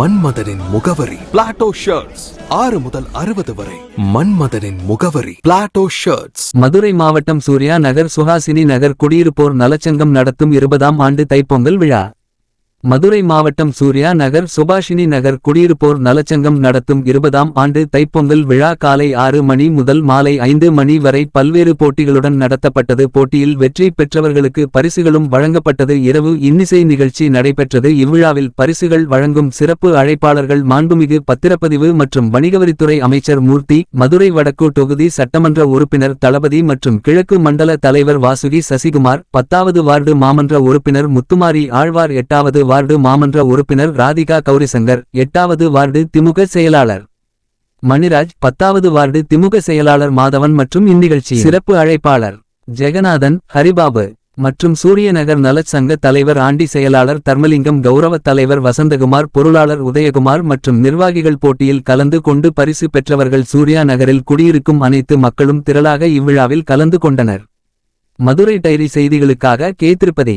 மன்மதனின் முகவரி. Plato shirts ஆறு முதல் அறுபது வரை. மன்மதனின் முகவரி. பிளாட்டோ ஷர்ட்ஸ் மதுரை மாவட்டம் சூர்யா நகர் சுஹாசினி நகர் குடியிருப்போர் நலச்சங்கம் நடத்தும் இருபதாம் ஆண்டு தைப்பொங்கல் விழா. மதுரை மாவட்டம் சூர்யா நகர் சுபாஷினி நகர் குடியிருப்போர் நலச்சங்கம் நடத்தும் இருபதாம் ஆண்டு தைப்பொங்கல் விழா காலை ஆறு மணி முதல் மாலை ஐந்து மணி வரை பல்வேறு போட்டிகளுடன் நடத்தப்பட்டது. போட்டியில் வெற்றி பெற்றவர்களுக்கு பரிசுகளும் வழங்கப்பட்டது. இரவு இன்னிசை நிகழ்ச்சி நடைபெற்றது. இவ்விழாவில் பரிசுகள் வழங்கும் சிறப்பு அழைப்பாளர்கள் மாண்புமிகு பத்திரப்பதிவு மற்றும் வணிகவரித்துறை அமைச்சர் மூர்த்தி மதுரை வடக்கு தொகுதி சட்டமன்ற உறுப்பினர் தளபதி மற்றும் கிழக்கு மண்டல தலைவர் வாசுகி சசிகுமார் பத்தாவது வார்டு மாமன்ற உறுப்பினர் முத்துமாரி ஆழ்வார் எட்டாவது வார்டு மாமன்ற உறுப்பினர் ராதிகா கௌரிசங்கர் எட்டாவது வார்டு திமுக செயலாளர் மணிராஜ் பத்தாவது வார்டு திமுக செயலாளர் மாதவன் மற்றும் இந்நிகழ்ச்சி சிறப்பு அழைப்பாளர் ஜெகநாதன் ஹரிபாபு மற்றும் சூரியநகர் நலச் சங்க தலைவர் ஆண்டி செயலாளர் தர்மலிங்கம் கௌரவ தலைவர் வசந்தகுமார் பொருளாளர் உதயகுமார் மற்றும் நிர்வாகிகள் போட்டியில் கலந்து கொண்டு பரிசு பெற்றவர்கள் சூர்யா நகரில் குடியிருக்கும் அனைத்து மக்களும் திரளாக இவ்விழாவில் கலந்து கொண்டனர். மதுரை டைரி செய்திகளுக்காக கே. திருப்பதி.